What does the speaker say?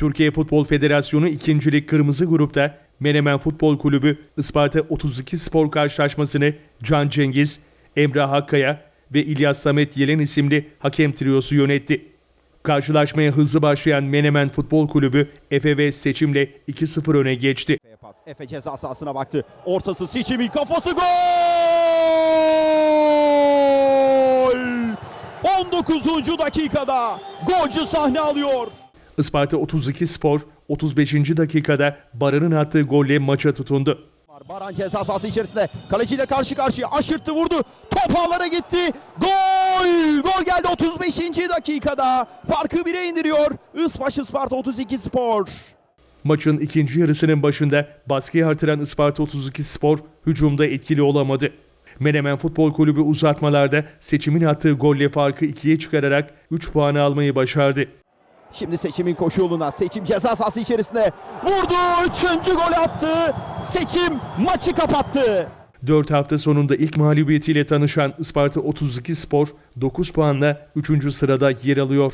Türkiye Futbol Federasyonu 2. Lig Kırmızı Grup'ta Menemen Futbol Kulübü Isparta 32 Spor karşılaşmasını Can Cengiz, Emrah Hakkaya ve İlyas Samet Yelen isimli hakem triyosu yönetti. Karşılaşmaya hızlı başlayan Menemen Futbol Kulübü Efe ve seçimle 2-0 öne geçti. Efe ceza sahasına baktı. Ortası Seçim'in kafası gol! 19. dakikada golcü sahne alıyor. Isparta 32 Spor 35. dakikada Baran'ın attığı golle maça tutundu. Baran ceza sahası içerisinde kaleciyle karşı karşıya aşırttı vurdu. Top ağlara gitti. Gol! Gol geldi 35. dakikada. Farkı bire indiriyor. Ispaş Isparta 32 Spor. Maçın ikinci yarısının başında baskıyı artıran Isparta 32 Spor hücumda etkili olamadı. Menemen Futbol Kulübü uzatmalarda seçimin attığı golle farkı ikiye çıkararak 3 puanı almayı başardı. Şimdi seçimin koşu yoluna. Seçim ceza sahası içerisinde vurdu. Üçüncü golü attı. Seçim maçı kapattı. 4 hafta sonunda ilk mağlubiyetiyle tanışan Isparta 32 Spor 9 puanla 3. sırada yer alıyor.